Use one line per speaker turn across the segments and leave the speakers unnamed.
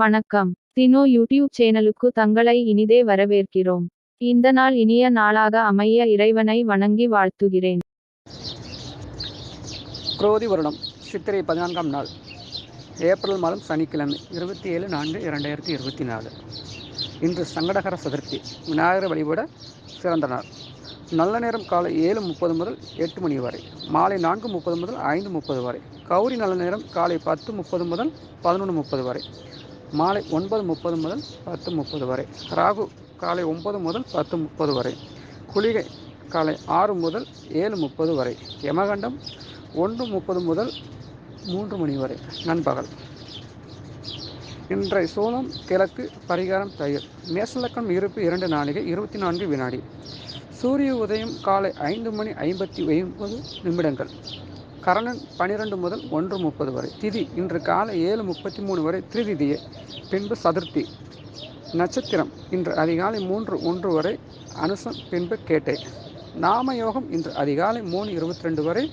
வணக்கம். தினோ யூடியூப் சேனலுக்கு தங்களை இனிதே வரவேற்கிறோம். இந்த நாள் இனிய நாளாக அமைய இறைவனை வணங்கி வாழ்த்துகிறேன்.
குரோதி வருடம் சித்திரை பதினான்காம் நாள் ஏப்ரல் மாதம் சனிக்கிழமை இருபத்தி ஏழு நான்கு இரண்டாயிரத்தி இருபத்தி நாலு. இன்று சங்கடகர சதுர்த்தி விநாயகர் வழிபட சிறந்த நாள். நல்ல நேரம் காலை ஏழு முப்பது முதல் எட்டு மணி வரை மாலை நான்கு முப்பது முதல் ஐந்து முப்பது வரை கௌரி நல்ல நேரம் காலை பத்து முப்பது முதல் பதினொன்று முப்பது வரை மாலை ஒன்பது முப்பது முதல் பத்து முப்பது வரை. ராகு காலை ஒன்பது முதல் பத்து முப்பது வரை. குளிகை காலை ஆறு முதல் ஏழு முப்பது வரை. யமகண்டம் ஒன்று முப்பது முதல் மூன்று மணி வரை. நண்பகல். இன்றைய சோளம் கிழக்கு பரிகாரம் தயிர். மேசலக்கம் இருப்பு இரண்டு நாளிகை இருபத்தி நான்கு வினாடி. சூரிய உதயம் காலை ஐந்து மணி ஐம்பத்தி ஒன்பது நிமிடங்கள். கரணன் பனிரெண்டு முதல் ஒன்று முப்பது வரை. திதி இன்று காலை ஏழு முப்பத்தி மூணு வரை திரிதிதியே. பின்பு சதுர்த்தி. நட்சத்திரம் இன்று அதிகாலை மூன்று ஒன்று வரை அனுசம் பின்பு கேட்டை. நாமயோகம் இன்று அதிகாலை மூணு இருபத்தி ரெண்டு வரை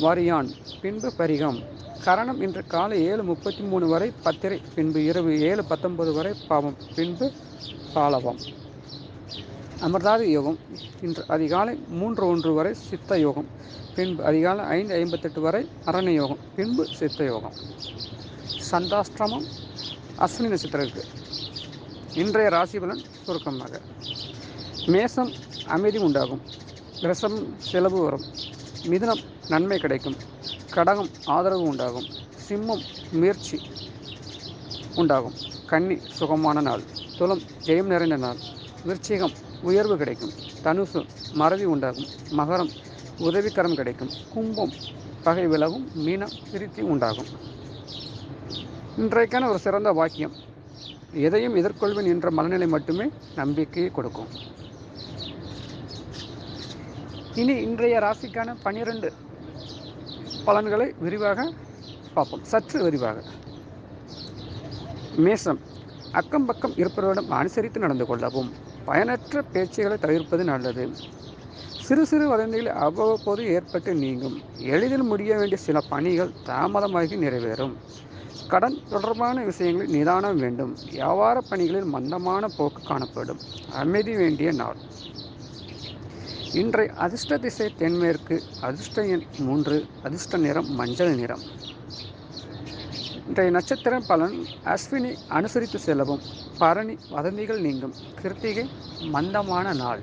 வரியான் பின்பு பரிகம். கரணம் இன்று காலை ஏழு முப்பத்தி மூணு வரை பத்திரை பின்பு இரவு ஏழு பத்தொன்பது வரை பாவம் பின்பு பாலவம். அமர்தாதி யோகம் இன்று அதிகாலை மூன்று ஒன்று வரை சித்த யோகம். பின்பு அதிகாலை ஐந்து ஐம்பத்தெட்டு வரை அரண யோகம் பின்பு சித்த யோகம். சந்தாஷ்டிரமம் அஸ்வினி நட்சத்திரருக்கு இன்றைய ராசி பலன் சுருக்கமாக. மேசம் அமைதி உண்டாகும். ரசம் செலவு வரும். மிதுனம் நன்மை கிடைக்கும். கடகம் ஆதரவு உண்டாகும். சிம்மம் முயற்சி உண்டாகும். கன்னி சுகமான நாள். துலம் ஜெயம் நிறைந்த நாள். விருச்சிகம் உயர்வு கிடைக்கும். தனுசு மறதி உண்டாகும். மகரம் உதவிக்கரம் கிடைக்கும். கும்பம் பகை விலகும் மீனம் திருத்தி உண்டாகும். இன்றைக்கான ஒரு சிறந்த வாக்கியம் எதையும் எதிர்கொள்வேன் என்ற மனநிலை மட்டுமே நம்பிக்கையை கொடுக்கும். இனி இன்றைய ராசிக்கான பனிரெண்டு பலன்களை விரிவாக பார்ப்போம். சற்று விரிவாக. மேசம் அக்கம் பக்கம் இருப்பவரிடம் அனுசரித்து நடந்து கொள்ளவும் பயனற்ற பேச்சுகளை தவிர்ப்பது நல்லது. சிறு சிறு வதந்திகள் அவ்வப்போது ஏற்பட்டு நீங்கும். எளிதில் முடிய வேண்டிய சில பணிகள் தாமதமாகி நிறைவேறும். கடன் தொடர்பான விஷயங்களில் நிதானம் வேண்டும். வியாபார பணிகளில் மந்தமான போக்கு காணப்படும். அமைதி வேண்டிய நாள். இன்றைய அதிர்ஷ்ட திசை தென்மேற்கு அதிர்ஷ்ட எண் மூன்று அதிர்ஷ்ட நிறம் மஞ்சள் நிறம். இன்றைய நட்சத்திர பலன் அஸ்வினி அனுசரித்து செல்லவும். பரணி வதந்திகள் நீங்கும். கிருத்திகை மந்தமான நாள்.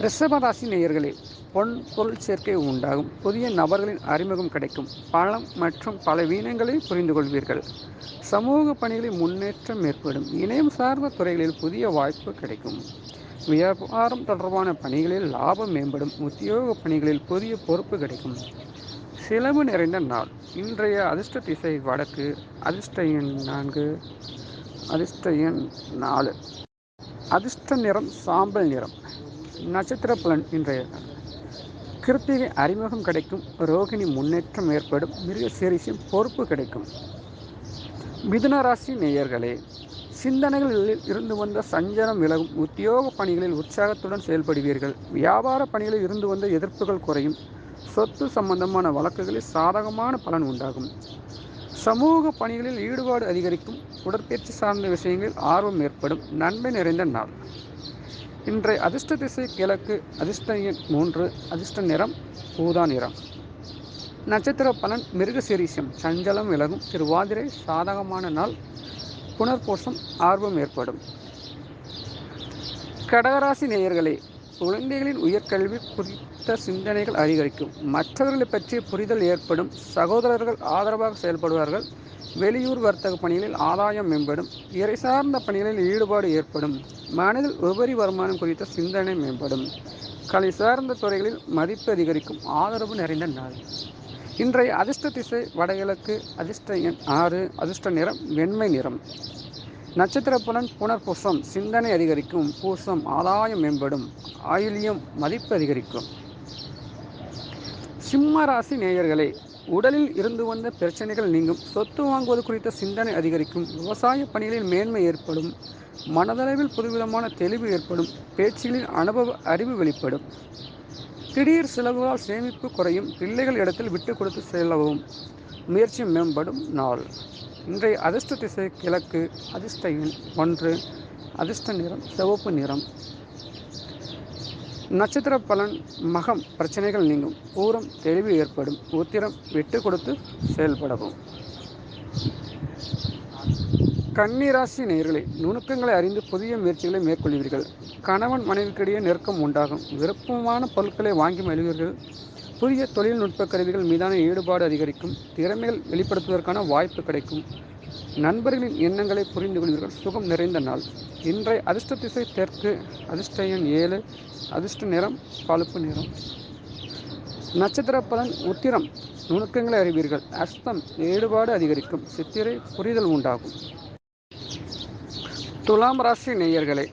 ரிஷபராசி நேயர்களே பொன் பொருள் சேர்க்கை உண்டாகும். புதிய நபர்களின் அறிமுகம் கிடைக்கும். பழம் மற்றும் பல வீணங்களை புரிந்து கொள்வீர்கள். சமூக பணிகளில் முன்னேற்றம் ஏற்படும். இணையம் சார்ந்த துறைகளில் புதிய வாய்ப்பு கிடைக்கும். வியாபாரம் தொடர்பான பணிகளில் லாபம் மேம்படும். உத்தியோக பணிகளில் புதிய பொறுப்பு கிடைக்கும். செலவு நிறைந்த நாள். இன்றைய அதிர்ஷ்ட திசை வடக்கு. அதிர்ஷ்ட எண் நான்கு. அதிர்ஷ்ட எண் நாலு. அதிர்ஷ்ட நிறம் சாம்பல் நிறம். நட்சத்திர பலன் இன்றைய கிருத்திகை அறிமுகம் கிடைக்கும் ரோகிணி முன்னேற்றம் ஏற்படும் மிருக சீரிசின் பொறுப்பு கிடைக்கும். மிதுன ராசி நேயர்களே சிந்தனைகளில் இருந்து வந்த சஞ்சலம் விலகும் உத்தியோக பணிகளில் உற்சாகத்துடன் செயல்படுவீர்கள். வியாபார பணிகளில் இருந்து வந்த எதிர்ப்புகள் குறையும். சொத்து சம்பந்தமான வழக்குகளில் சாதகமான பலன் உண்டாகும். சமூக பணிகளில் ஈடுபாடு அதிகரிக்கும். உடற்பயிற்சி சார்ந்த விஷயங்களில் ஆர்வம் ஏற்படும். நன்மை நிறைந்த நாள். இன்றைய அதிர்ஷ்ட திசை கிழக்கு அதிர்ஷ்ட எண் மூன்று அதிர்ஷ்ட நிறம் ஊதா நிறம். நட்சத்திர பலன் மிருகசிரீசம் சஞ்சலம் விலகும். திருவாதிரை சாதகமான நாள் புனர்போஷம் ஆர்வம் ஏற்படும். கடகராசி நேயர்களே குழந்தைகளின் உயர்கல்வி குறித்த சிந்தனைகள் அதிகரிக்கும். மற்றவர்களை பற்றிய புரிதல் ஏற்படும். சகோதரர்கள் ஆதரவாக செயல்படுவார்கள். வெளியூர் வர்த்தக பணிகளில் ஆதாயம் மேம்படும் இறை சார்ந்த பணிகளில் ஈடுபாடு ஏற்படும் மனதில் உபரி வருமானம் குறித்த சிந்தனை மேம்படும். கலை சார்ந்த துறைகளில் மதிப்பு அதிகரிக்கும் ஆதரவு நிறைந்த நாள். இன்றைய அதிர்ஷ்ட திசை வடகிழக்கு அதிர்ஷ்ட எண் ஆறு அதிர்ஷ்ட நிறம் வெண்மை நிறம். நட்சத்திர புலன் புனர்பூசம் சிந்தனை அதிகரிக்கும் பூசம் ஆதாயம் மேம்படும் ஆயுளியம் மதிப்பு அதிகரிக்கும். சிம்ம ராசி நேயர்களே உடலில் இருந்து வந்த பிரச்சனைகள் நீங்கும். சொத்து வாங்குவது குறித்த சிந்தனை அதிகரிக்கும். விவசாய பணிகளில் மேன்மை ஏற்படும். மனதளவில் புதுவிதமான தெளிவு ஏற்படும். பேச்சுகளில் அனுபவ அறிவு வெளிப்படும். திடீர் செலவுகளால் சேமிப்பு குறையும். பிள்ளைகள் இடத்தில் விட்டு கொடுத்து செல்லவும் முயற்சி மேம்படும் நாள். இன்றைய அதிர்ஷ்ட திசை கிழக்கு அதிர்ஷ்ட எண் ஒன்று. அதிர்ஷ்ட நிறம் சிவப்பு நிறம். நட்சத்திர பலன் மகம் பிரச்சனைகள் நீங்கும். பூரம் தெளிவு ஏற்படும். உத்திரம் விட்டு கொடுத்து செயல்படவும். கன்னிராசி நேர்களை நுணுக்கங்களை அறிந்து புதிய முயற்சிகளை மேற்கொள்வீர்கள். கணவன் மனைவிக்கிடையே நெருக்கம் உண்டாகும். விருப்பமான பொருட்களை வாங்கி மகிழ்வீர்கள். புதிய தொழில்நுட்ப கருவிகள் மீதான ஈடுபாடு அதிகரிக்கும். திறமைகள் வெளிப்படுத்துவதற்கான வாய்ப்பு கிடைக்கும். நண்பர்களின் எண்ணங்களை புரிந்து கொள்வீர்கள் சுகம் நிறைந்த நாள். இன்றைய அதிர்ஷ்ட திசை தெற்கு அதிர்ஷ்ட எண் ஏழு அதிர்ஷ்ட நிறம் பழுப்பு நிறம். நட்சத்திர பலன் உத்திரம். நுணுக்கங்களை அறிவீர்கள். அஸ்தம் ஈடுபாடு அதிகரிக்கும். சித்திரை புரிதல் உண்டாகும். துலாம் ராசி நேயர்களே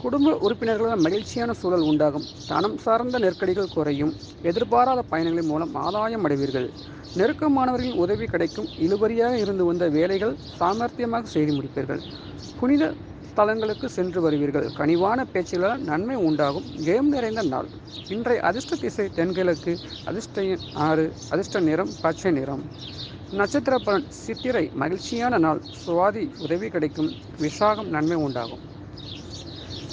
குடும்ப உறுப்பினர்களால் மகிழ்ச்சியான சூழல் உண்டாகும். தனம் சார்ந்த நெருக்கடிகள் குறையும். எதிர்பாராத பயணங்களின் மூலம் ஆதாயம் அடைவீர்கள். நெருக்கமானவர்களின் உதவி கிடைக்கும். இழுபறியாக இருந்து வந்த வேலைகள் சாமர்த்தியமாக செய்து முடிப்பீர்கள். புனித ஸ்தலங்களுக்கு சென்று வருவீர்கள். கனிவான பேச்சுகளால் நன்மை உண்டாகும். ஜெயம் நிறைந்த நாள். இன்றைய அதிர்ஷ்ட திசை தென்கிழக்கு. அதிர்ஷ்ட ஆறு. அதிர்ஷ்ட நிறம் பச்சை நிறம். நட்சத்திர பலன் சித்திரை. மகிழ்ச்சியான நாள். சுவாதி உதவி கிடைக்கும். விசாகம் நன்மை உண்டாகும்.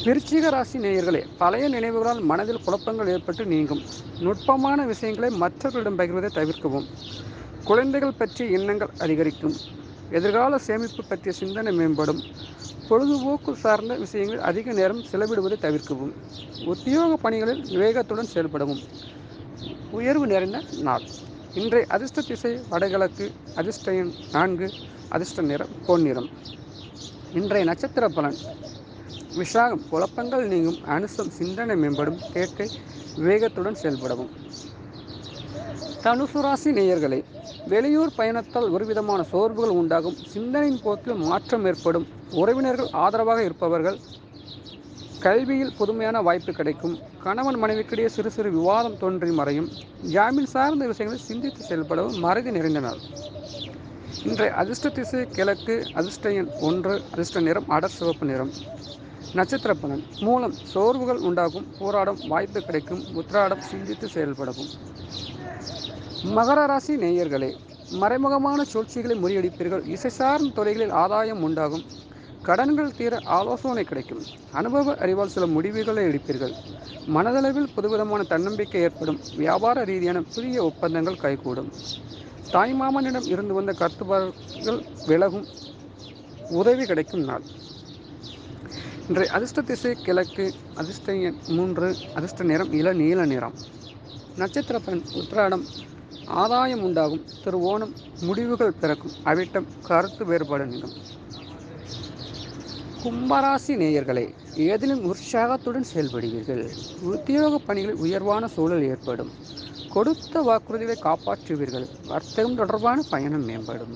விருச்சிக ராசி நேயர்களே பழைய நினைவுகளால் மனதில் குழப்பங்கள் ஏற்பட்டு நீங்கும். நுட்பமான விஷயங்களை மற்றவர்களிடம் பகிர்வதை தவிர்க்கவும். குழந்தைகள் பற்றிய எண்ணங்கள் அதிகரிக்கும். எதிர்கால சேமிப்பு பற்றிய சிந்தனை மேம்படும். பொழுதுபோக்கு சார்ந்த விஷயங்கள் அதிக நேரம் செலவிடுவதை தவிர்க்கவும். உத்தியோக பணிகளில் விவேகத்துடன் செயல்படவும். உயர்வு நிறைந்த நாள். இன்றைய அதிர்ஷ்ட திசை வடகிழக்கு அதிர்ஷ்ட எண் நான்கு அதிர்ஷ்ட நிறம் பொன்னிறம் இன்றைய நட்சத்திர பலன். விஷாகம் குழப்பங்கள் நீங்கும் அனுசம் சிந்தனை மேம்படும் கேட்கை வேகத்துடன் செயல்படவும். தனுசு ராசி நேயர்களே வெளியூர் பயணத்தால் ஒருவிதமான சோர்வுகள் உண்டாகும் சிந்தனையின் போக்கில் மாற்றம் ஏற்படும் உறவினர்கள் ஆதரவாக இருப்பவர்கள் கல்வியில் புதுமையான வாய்ப்பு கிடைக்கும் கணவன் மனைவிக்கிடையே சிறு சிறு விவாதம் தோன்றி மறையும் ஜாமீன் சார்ந்த விஷயங்களை சிந்தித்து செயல்படவும் மறதி நிறைந்த நாள். இன்றைய அதிர்ஷ்ட திசை கிழக்கு அதிர்ஷ்ட எண் ஒன்று அதிர்ஷ்ட நிறம் அடர் சிவப்பு நிறம். நட்சத்திர பலன் மூலம் சோர்வுகள் உண்டாகும் போராடும் வாய்ப்பு கிடைக்கும் உத்திராடம் சிந்தித்து செயல்படவும். மகர ராசி நேயர்களே மறைமுகமான சூழ்ச்சிகளை முறியடிப்பீர்கள். இசை சார்ந்த துறைகளில் ஆதாயம் உண்டாகும். கடன்கள் தீர ஆலோசனை கிடைக்கும். அனுபவ அறிவால் சில முடிவுகளை எடுப்பீர்கள். மனதளவில் புதுவிதமான தன்னம்பிக்கை ஏற்படும். வியாபார ரீதியான புதிய ஒப்பந்தங்கள் கைகூடும். தாய்மாமனிடம் இருந்து வந்த கருத்துபாடுகள் விலகும். உதவி கிடைக்கும் நாள். இன்றைய அதிர்ஷ்ட திசை கிழக்கு அதிர்ஷ்ட எண் மூன்று அதிர்ஷ்ட நிறம் இள நீல நிறம். நட்சத்திர பலன் உத்திராடம் ஆதாயம் உண்டாகும். திருவோணம் முடிவுகள் பிறக்கும். அவிட்டம் கருத்து வேறுபாடு நிலம் கும்பராசி நேயர்களே ஏதிலும் உற்சாகத்துடன் செயல்படுவீர்கள். உத்தியோக பணிகளில் உயர்வான சூழல் ஏற்படும். கொடுத்த வாக்குறுதிகளை காப்பாற்றுவீர்கள். வர்த்தகம் தொடர்பான பயணம் மேம்படும்.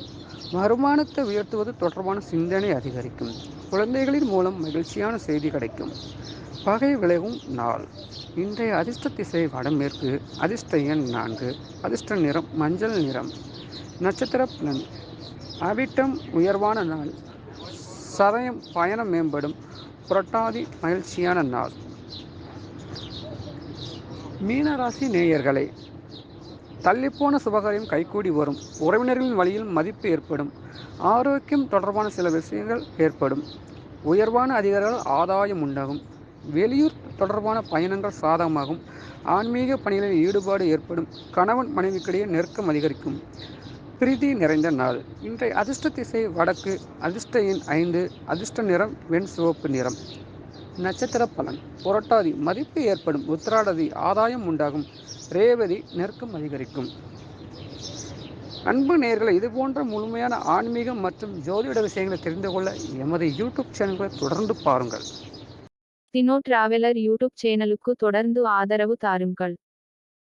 வருமானத்தை உயர்த்துவது தொடர்பான சிந்தனை அதிகரிக்கும். குழந்தைகளின் மூலம் மகிழ்ச்சியான செய்தி கிடைக்கும். பகை விளைவும் நாள். இன்றைய அதிர்ஷ்ட திசை வடமேற்கு அதிர்ஷ்ட எண் நான்கு அதிர்ஷ்ட நிறம் மஞ்சள் நிறம். நட்சத்திர பலன். அவிட்டம் உயர்வான நாள். சதயம் பயணம் மேம்படும். புரட்டாதி மகிழ்ச்சியான நாள். மீனராசி நேயர்களை தள்ளிப்போன சுபகாரியம் கைகூடி வரும். உறவினர்களின் வழியில் மதிப்பு ஏற்படும். ஆரோக்கியம் தொடர்பான சில விஷயங்கள் ஏற்படும். உயர்வான அதிகாரிகள் ஆதாயம் உண்டாகும். வெளியூர் தொடர்பான பயணங்கள் சாதகமாகும். ஆன்மீக பணிகளில் ஈடுபாடு ஏற்படும். கணவன் மனைவிக்கிடையே நெருக்கம் அதிகரிக்கும். பிரீதி நிறைந்த நாள். இன்றைய அதிர்ஷ்ட திசை வடக்கு. அதிர்ஷ்ட எண் ஐந்து. அதிர்ஷ்ட நிறம் வெண் சிவப்பு நிறம். நட்சத்திர பலன் புரட்டாதி மதிப்பு ஏற்படும் உத்திராடதி ஆதாயம் உண்டாகும் ரேவதி நெருக்கம் அதிகரிக்கும். அன்பு நேர்களை இது போன்ற முழுமையான ஆன்மீகம் மற்றும் ஜோதிட விஷயங்களை தெரிந்து கொள்ள எமது யூடியூப் சேனல்களை தொடர்ந்து பாருங்கள்.
தினோ டிராவலர் யூடியூப் சேனலுக்கு தொடர்ந்து ஆதரவு தாருங்கள்.